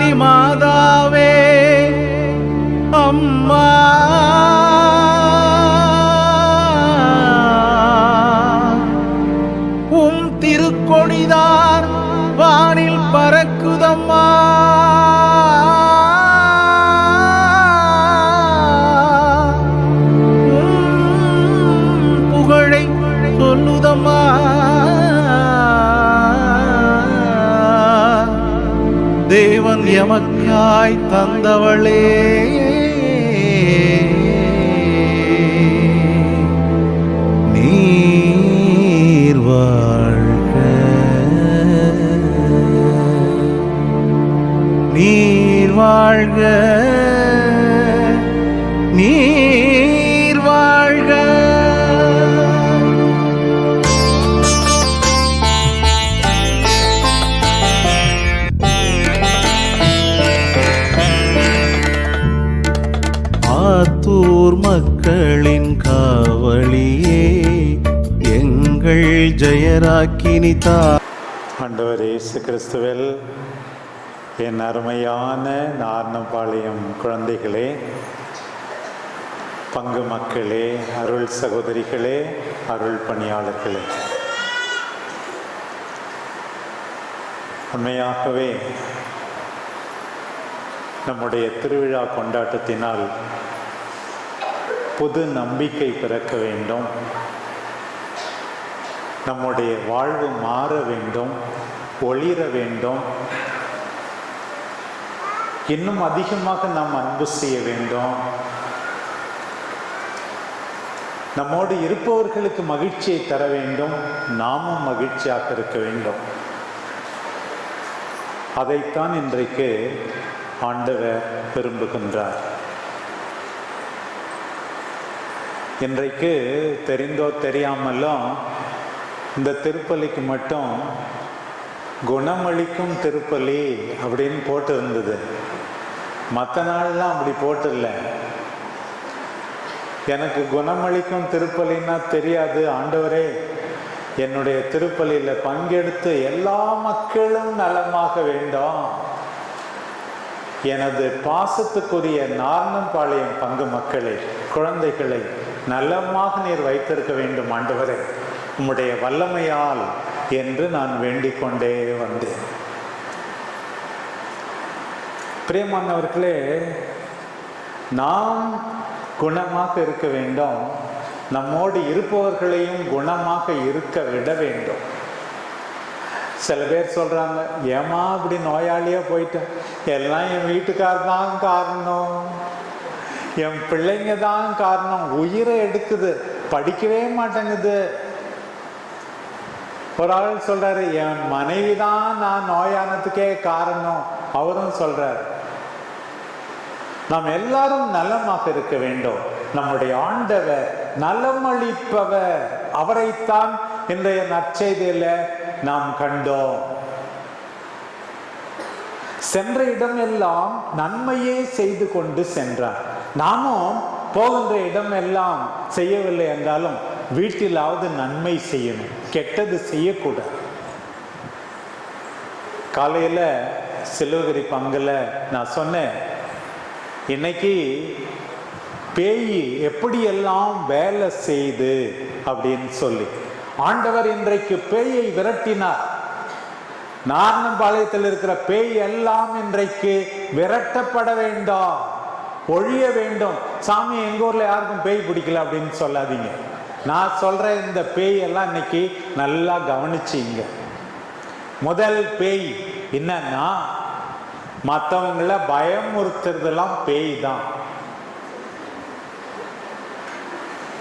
ஜெயராக்கினி எமக்காய் தந்தவளே. நீர் வாழ்க. நீர் வாழ்க. ஜெயராக்கினி ஆண்டவர் இயேசு கிறிஸ்துவில் என் அருமையான நார்னபாளையம் குழந்தைகளே பங்கு மக்களே அருள் சகோதரிகளே அருள் பணியாளர்களே. உண்மையாகவே நம்முடைய திருவிழா கொண்டாட்டத்தினால் புது நம்பிக்கை பிறக்க வேண்டும். நம்முடைய வாழ்வு மாற வேண்டும் ஒளிர வேண்டும். இன்னும் அதிகமாக நாம் அன்பு செய்ய வேண்டும். நம்மோடு இருப்பவர்களுக்கு மகிழ்ச்சியை தர வேண்டும். நாமும் மகிழ்ச்சியாக இருக்க வேண்டும். அதைத்தான் இன்றைக்கு ஆண்டவர் விரும்புகின்றார். இன்றைக்கு தெரிந்தோ தெரியாமலும் இந்த திருப்பலிக்கு மட்டும் குணமளிக்கும் திருப்பலி அப்படின்னு போட்டு இருந்தது. மற்ற நாள்லாம் அப்படி போட்டில்ல எனக்கு குணமளிக்கும் திருப்பலின்னா தெரியாது. ஆண்டவரே என்னுடைய திருப்பலியில் பங்கெடுத்து எல்லா மக்களும் நலமாக வேண்டும். எனது பாசத்துக்குரிய நார்னம்பாளையம் பங்கு மக்களை குழந்தைகளை நலமாக நீர் வைத்திருக்க வேண்டும் ஆண்டவரே. உம்முடைய வல்லமையால் என்று நான் வேண்டிக் கொண்டே வந்தேன். பிரியமானவர்களே நாம் குணமாக இருக்க வேண்டும். நம்மோடு இருப்பவர்களையும் குணமாக இருக்க விட வேண்டும். சில பேர் சொல்கிறாங்க ஏமா அப்படி நோயாளியாக போயிட்டேன் எல்லாம் என் வீட்டுக்கார் தான் காரணம். என் பிள்ளைங்க தான் காரணம். உயிரை எடுக்குது. படிக்கவே மாட்டேங்குது. ஒரு ஆள் சொல்றாரு என் மனைவி தான் நான் நோயானதுக்கே காரணம். அவரும் சொல்றாரு நாம் எல்லாரும் நலமாக இருக்க வேண்டும். நம்முடைய ஆண்டவர் நலமளிப்பவர் அவரைத்தான் இன்றைய நற்செய்தியில நாம் கண்டோம். சென்ற இடமெல்லாம் நன்மையே செய்து கொண்டு சென்றார். நாமும் போகின்ற இடம் எல்லாம் செய்யவில்லை என்றாலும் வீட்டிலாவது நன்மை செய்யணும். கெட்டது செய்யக்கூடாது. காலையில் சிலுவகிரி பங்கில் நான் சொன்னேன் இன்னைக்கு பேய் எப்படியெல்லாம் வேலை செய்து? அப்படின்னு சொல்லி. ஆண்டவர் இன்றைக்கு பேயை விரட்டினார். நாரணம்பாளையத்தில் இருக்கிற பேய் எல்லாம் இன்றைக்கு விரட்டப்பட வேண்டாம் ஒழிய வேண்டும். சாமி எங்கள் ஊரில் யாருக்கும் பேய் பிடிக்கல அப்படின்னு சொல்லாதீங்க. நான் சொல்கிற இந்த பேய் எல்லாம் இன்னைக்கு நல்லா கவனிச்சிங்க முதல் பேய் என்னன்னா மற்றவங்கள பயமுறுத்துறதெல்லாம் பேய் தான்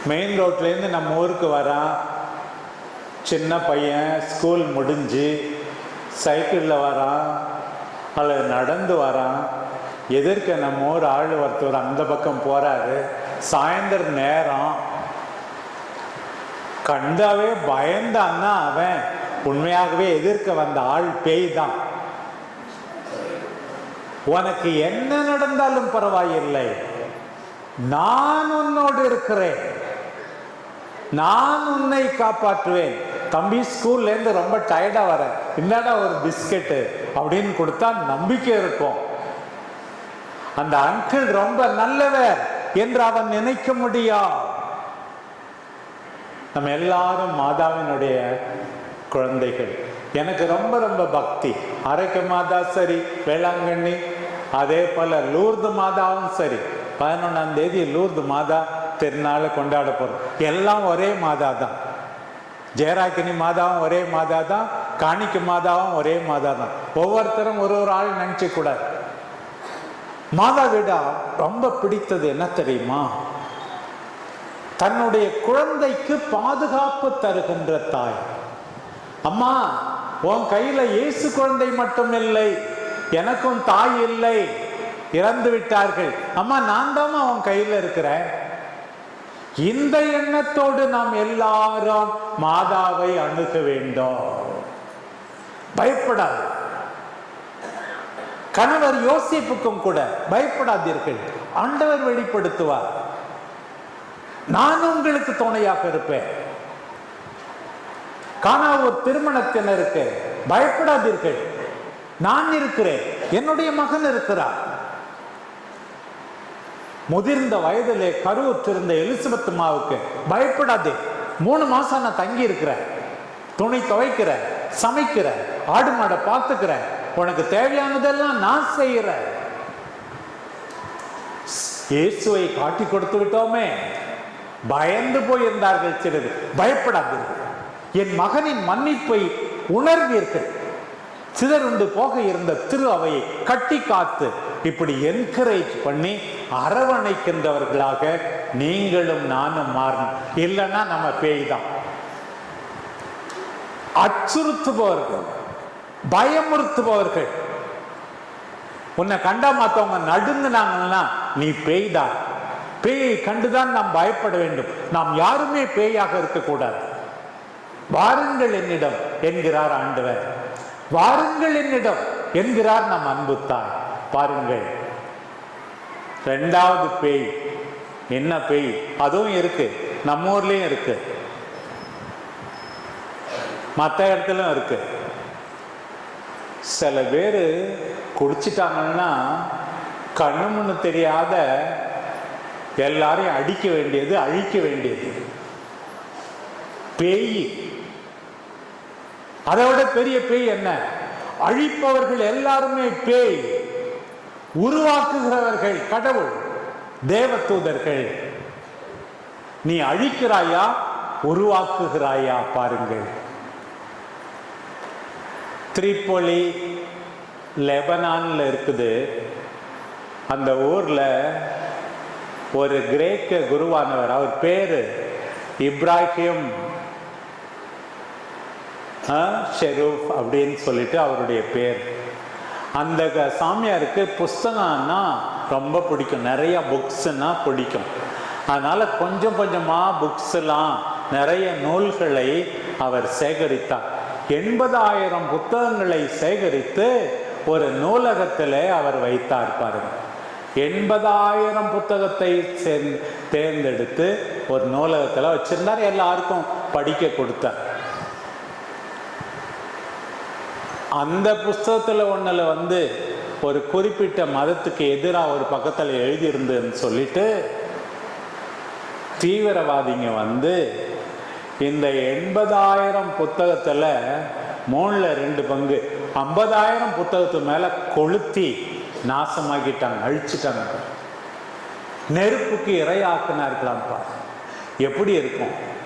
மெயின் ரோட்லேருந்து நம்ம ஊருக்கு வரான். சின்ன பையன் ஸ்கூல் முடிஞ்சு சைக்கிளில் வரான். அல்லது நடந்து வரான். எதிர்க்க நம்ம ஊர் ஆள் ஒருத்தர் அந்த பக்கம் போகிறாரு சாயந்தரம் நேரம் கண்டாவே பயந்தான்னா அவன். உண்மையாகவே எதிர்க்க வந்த ஆள் பேய் தான் உனக்கு என்ன நடந்தாலும் பரவாயில்லை. நான் உன்னோடு இருக்கிறேன். நான் உன்னை காப்பாற்றுவேன். தம்பி ஸ்கூல்ல இருந்து ரொம்ப டயர்டா வர. என்னடா ஒரு பிஸ்கெட்டு? அப்படின்னு கொடுத்தா நம்பிக்கை இருக்கும். அந்த அங்கிள் ரொம்ப நல்லவர் என்று அவன் நினைக்க முடியும் நம்ம எல்லாரும் மாதாவினுடைய குழந்தைகள். எனக்கு ரொம்ப ரொம்ப பக்தி. அரைக்க மாதா சரி வேளாங்கண்ணி அதே போல லூர்து மாதாவும் சரி. பதினொன்றாம் தேதி லூர்து மாதா திருநாளை கொண்டாட போகிறோம் எல்லாம் ஒரே மாதா தான் ஜெயராக்கினி மாதாவும் ஒரே மாதா தான் காணிக்கு மாதாவும் ஒரே மாதா தான் ஒவ்வொருத்தரும் ஒரு ஒரு ஆள் நினச்சிக்கூடாது மாதா விடா ரொம்ப பிடித்தது என்ன தெரியுமா? தன்னுடைய குழந்தைக்கு பாதுகாப்பு தருகின்ற தாய். அம்மா உன் கையில இயேசு குழந்தை மட்டும் இல்லை எனக்கும் தாய் இல்லை இறந்து விட்டார்கள். அம்மா நான் தான் உன் கையில இருக்கிறேன். இந்த எண்ணத்தோடு நாம் எல்லாரும் மாதாவை அணுக வேண்டும். பயப்படாது. கணவர் யோசிப்புக்கும் கூட பயப்படாதீர்கள். ஆண்டவர் வெளிப்படுத்துவார். நான் உங்களுக்கு துணையாக இருப்பேன். காணா ஒரு திருமணத்தின் இருக்கு? பயப்படாதீர்கள். நான் இருக்கிறேன். என்னுடைய மகன் இருக்கிறார். முதிர்ந்த வயதிலே கருவுற்றிருந்த எலிசபெத் மாவுக்கு பயப்படாதே. மூணு மாசம் நான் தங்கி இருக்கிறேன். துணி துவைக்கிற சமைக்கிற ஆடு மாடை பார்த்துக்கிறேன். உனக்கு தேவையானதெல்லாம் நான் செய்கிறேன் இயேசுவை காட்டி கொடுத்து விட்டோமே. பயந்து போயிருந்தார்கள் சிலர் பயப்படாதீர்கள். என் மகனின் மன்னிப்பை உணர்வீர்கள். சிதறுண்டு போக இருந்த திரு அவையை கட்டி காத்து இப்படி என்கரேஜ் பண்ணி அரவணைக்கின்றவர்களாக நீங்களும் நானும் மாறணும். இல்லைன்னா நம்ம பேய் தான். அச்சுறுத்துபவர்கள் பயமுறுத்துபவர்கள். உன்னை கண்டா மாத்தவங்க நடுங்குனாங்கன்னா நீ பேய்தான் பேயை கண்டுதான் நாம் பயப்பட வேண்டும். நாம் யாருமே பேயாக இருக்கக்கூடாது. வாருங்கள் என்னிடம் என்கிறார் ஆண்டவர். வாருங்கள் என்னிடம் என்கிறார் நம் அன்பு பாருங்கள். ரெண்டாவது பேய். என்ன பேய்? அதுவும் இருக்கு. நம்ம ஊர்லயும் இருக்கு. மற்ற இடத்துலயும் இருக்கு. சில பேர் குடிச்சிட்டாங்கன்னா கண்ணு முன்னு தெரியாத எல்லாரையும் அடிக்க வேண்டியது அழிக்க வேண்டியது. பேய். அதை விட பெரிய பேய் என்ன? அழிப்பவர்கள் எல்லாருமே பேய். உருவாக்குகிறவர்கள் கடவுள் தேவதூதர்கள். நீ அழிக்கிறாயா? உருவாக்குகிறாயா? பாருங்கள். திரிப்பொலி லெபனான்ல இருக்குது. அந்த ஊர்ல ஒரு கிரேக்க குருவானவர். அவர் பேர் இப்ராஹிம் ஷெரூப் அப்படின்னு சொல்லிட்டு அவருடைய பேர். அந்த க- சாமியாருக்கு புஸ்தகம்னா ரொம்ப பிடிக்கும். நிறைய புக்ஸ்னா பிடிக்கும். அதனால கொஞ்சம் கொஞ்சமாக புக்ஸ்லாம் நிறைய நூல்களை அவர் சேகரித்தார். எண்பதாயிரம் புத்தகங்களை சேகரித்து ஒரு நூலகத்தில் அவர் வைத்தார் பாருங்க. எண்பதாயிரம் புத்தகத்தை தேர்ந்தெடுத்து ஒரு நூலகத்தில் வச்சிருந்தார் எல்லாருக்கும் படிக்க கொடுத்தார் அந்த புஸ்தகத்தில் ஒன்றில் வந்து ஒரு குறிப்பிட்ட மதத்துக்கு எதிராக ஒரு பக்கத்துல எழுதியிருந்ததுன்னு சொல்லிட்டு தீவிரவாதிங்க வந்து இந்த எண்பதாயிரம் புத்தகத்துல மூணுல ரெண்டு பங்கு ஐம்பதாயிரம் புத்தகத்து மேலே கொளுத்தி நாசமாக்கிட்டாங்க அழிச்சிட்டாங்க. நெருப்புக்கு இரையாக்குனார்களாம் பாரு எப்படி இருக்கும்?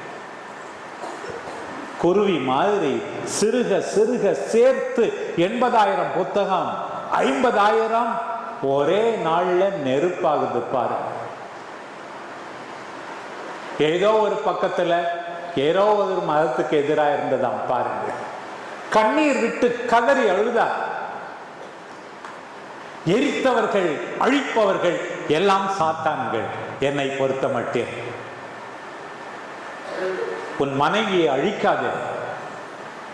குருவி மாதிரி சிறுக சிறுக சேர்த்து எண்பதாயிரம் புத்தகம் ஐம்பதாயிரம் ஒரே நாள்ல நெருப்பாகுது பாரு. ஏதோ ஒரு பக்கத்துல ஏதோ ஒரு மதத்துக்கு எதிராக இருந்ததாம் பாருங்க. கண்ணீர் விட்டு கதறி அழுதார். எரித்தவர்கள் அழிப்பவர்கள் எல்லாம் சாத்தான்கள். என்னை பொறுத்த மட்டும் உன் மனைவியை அழிக்காது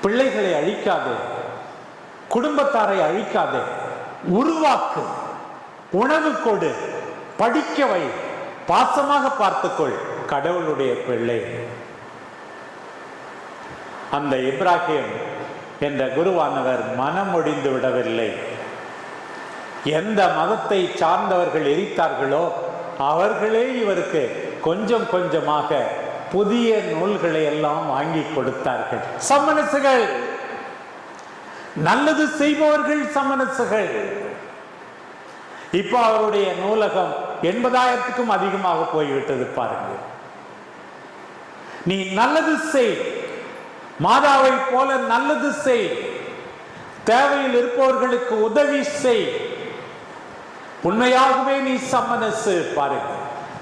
பிள்ளைகளை அழிக்காது குடும்பத்தாரை அழிக்காது உருவாக்கு உணவு கொடு படிக்கவை பாசமாக பார்த்துக்கொள் கடவுளுடைய பிள்ளை. அந்த இப்ராஹிம் என்ற குருவானவர் மனமொழிந்து விடவில்லை. எந்த மதத்தை சார்ந்தவர்கள் எரித்தார்களோ அவர்களே இவருக்கு கொஞ்சம் கொஞ்சமாக புதிய நூல்களை எல்லாம் வாங்கி கொடுத்தார்கள். சமணசுகள். நல்லது செய்பவர்கள் சமணசுகள். இப்போ அவருடைய நூலகம் எண்பதாயிரத்துக்கும் அதிகமாக போய்விட்டது பாருங்கள் நீ நல்லது செய். மாதாவை போல நல்லது செய். தேவையில் இருப்பவர்களுக்கு உதவி செய். உண்மையாகவே நீ சம்மனசு பாருங்க.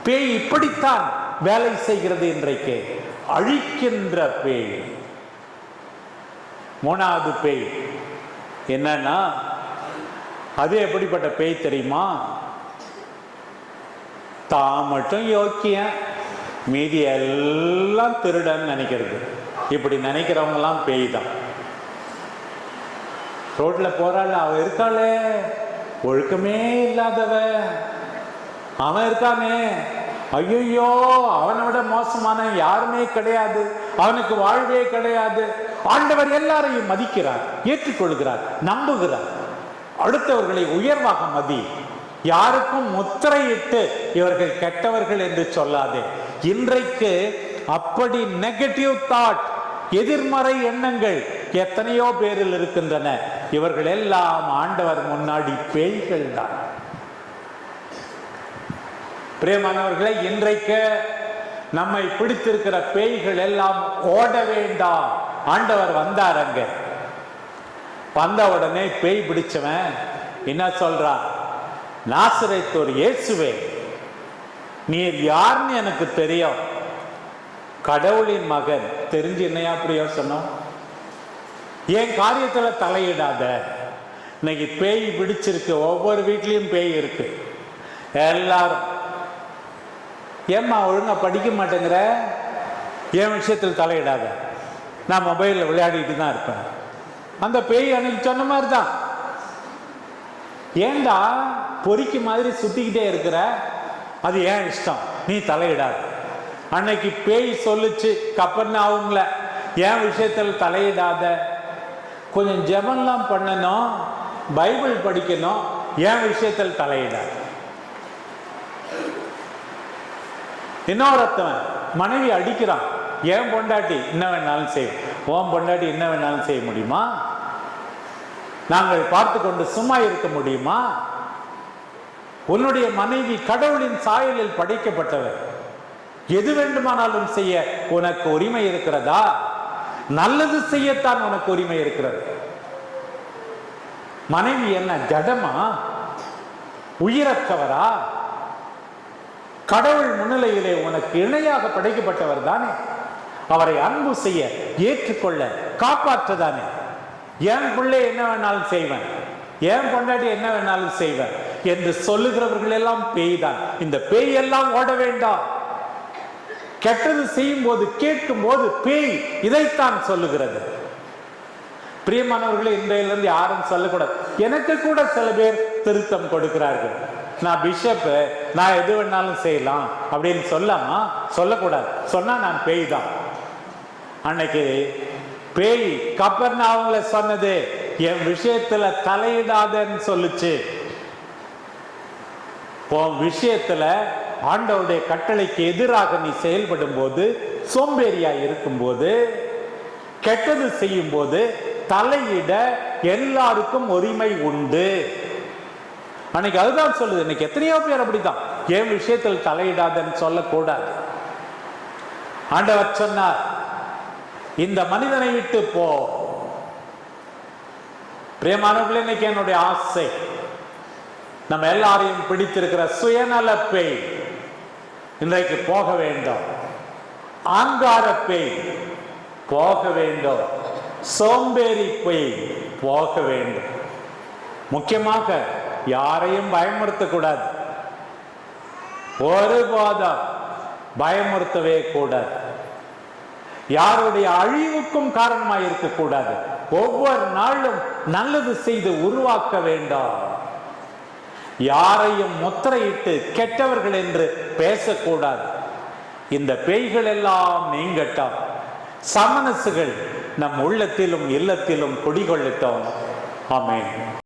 பேய் இப்படித்தான் வேலை செய்கிறது இன்றைக்கு. அழிக்கின்ற பேய். மூணாவது பேய். என்னன்னா அது எப்படிப்பட்ட பேய் தெரியுமா? தான் மட்டும் யோக்கியன். மீதி எல்லாம் திருடன் நினைக்கிறது. இப்படி நினைக்கிறவங்கலாம் பேய் தான். ரோட்ல போறாள் அவள் இருக்காளே. ஒழுக்கமே இல்லாதவ. அவன் இருக்கானே. ஐயோ அவனை விட மோசமான யாருமே கிடையாது. அவனுக்கு வாழ்வே கிடையாது. ஆண்டவர் எல்லாரையும் மதிக்கிறார் ஏற்றுக்கொள்கிறார் நம்புகிறார். அடுத்தவர்களை உயர்வாக மதி. யாருக்கும் முத்திரையிட்டு இவர்கள் கெட்டவர்கள் என்று சொல்லாதே. இன்றைக்கு அப்படி நெகட்டிவ் தாட் எதிர்மறை எண்ணங்கள் எத்தனையோ பேரில் இருக்கின்றன. இவர்கள் எல்லாம் ஆண்டவர் முன்னாடி பேய்கள் தான் பிரியமானவர்களே இன்றைக்கு நம்மை பிடித்திருக்கிற பேய்கள் எல்லாம் ஓட வேண்டாம். ஆண்டவர் வந்தார் அங்க. வந்த உடனே பேய் பிடிச்சவன் என்ன சொல்றான்? நாசரைத்தோர் இயேசுவே நீர் யாருன்னு எனக்கு தெரியும். கடவுளின் மகன். தெரிஞ்சு என்னையா பிரயோசனம் என் காரியத்தில் தலையிடாத. இன்னைக்கு பேய் பிடிச்சிருக்கு ஒவ்வொரு வீட்லேயும் பேய் இருக்கு. எல்லாரும் ஏம்மா ஒழுங்காக படிக்க மாட்டேங்கிற? என் விஷயத்தில் தலையிடாத. நான் மொபைலில் விளையாடிட்டு தான் இருப்பேன். அந்த பேய் அன்னைக்கு சொன்ன மாதிரி தான் ஏண்டா பொறிக்கு மாதிரி சுற்றிக்கிட்டே இருக்கிற? அது ஏன் இஷ்டம்? நீ தலையிடாத. அன்னைக்கு பேய் சொல்லுச்சு கப்பன்னு அவங்கள என் விஷயத்தில் தலையிடாத. கொஞ்சம் ஜெபம்லாம் பண்ணணும் பைபிள் படிக்கணும் என் விஷயத்தில் தலையிடாத. இன்னொருத்தவன் மனைவி அடிக்கிறான் ஏன் பொண்டாட்டி என்ன வேணாலும் செய்யும் ஓம் பொண்டாட்டி என்ன வேணாலும் செய்ய முடியுமா? நாங்கள் பார்த்து கொண்டு சும்மா இருக்க முடியுமா? உன்னுடைய மனைவி கடவுளின் சாயலில் படைக்கப்பட்டவர் எது வேண்டுமானாலும் செய்ய உனக்கு உரிமை இருக்கிறதா? நல்லது செய்யத்தான் உனக்கு உரிமை இருக்கிறது. மனைவி என்ன ஜடமா? உயிரற்றவரா? கடவுள் முன்னிலையிலே உனக்கு இணையாக படைக்கப்பட்டவர் தானே. அவரை அன்பு செய்ய ஏற்றுக்கொள்ள காப்பாற்றதானே. என் பிள்ளை என்ன வேணாலும் செய்வேன். என் கொண்டாடி என்ன வேணாலும் செய்வேன். என்று சொல்லுகிறவர்கள் எல்லாம் பேய் தான் இந்த பேய் எல்லாம் ஓட வேண்டாம். கெட்டது செய்யும் போது கேட்கும் போது பேய் இதைத்தான் சொல்லுகிறது. பிரியமானவர்களே இன்றையிலிருந்து யாரும் சொல்லக்கூடாது. எனக்கு கூட சில பேர் திருத்தம் கொடுக்கிறார்கள். நான் பிஷப் நான் எது வேணாலும் செய்யலாம் அப்படின்னு சொல்லாமா சொல்லக்கூடாது. சொன்னா நான் பேய் தான். அன்னைக்கு பேய் கப்பர்னு அவங்கள சொன்னது என் விஷயத்துல தலையிடாதன்னு சொல்லுச்சு. உன் விஷயத்துல ஆண்டவருடைய கட்டளைக்கு எதிராக நீ செயல்படும் போது சோம்பேறியா இருக்கும்போது கெட்டது செய்யும் போது தலையிட எல்லாருக்கும் உரிமை உண்டு. அன்னைக்கு அதுதான் சொல்லுது. இன்னைக்கு எத்தனையோ பேர் அப்படித்தான். என் விஷயத்தில் தலையிடாதன்னு சொல்லக்கூடாது. ஆண்டவர் சொன்னார் இந்த மனிதனை விட்டு போ. பிரியமானவர்களே இன்னைக்கு என்னுடைய ஆசை நம்ம எல்லாரையும் பிடித்திருக்கிற சுயநல பெய் இன்றைக்கு போக வேண்டும். ஆங்கார பேய் போக வேண்டும். சோம்பேறி பேய் போக வேண்டும். முக்கியமாக யாரையும் பயமுறுத்தக்கூடாது. ஒருபோதும் பயமுறுத்தவே கூடாது. யாருடைய அழிவுக்கும் காரணமாக இருக்கக்கூடாது ஒவ்வொரு நாளும் நல்லது செய்து உருவாக்க வேண்டாம். யாரையும் முத்திரையிட்டு கெட்டவர்கள் என்று பேசக்கூடாது. இந்த பேய்கள் எல்லாம் நீங்கட்டும். சமனசுகள் நம் உள்ளத்திலும் இல்லத்திலும் குடிகொள்ளட்டும். ஆமென்.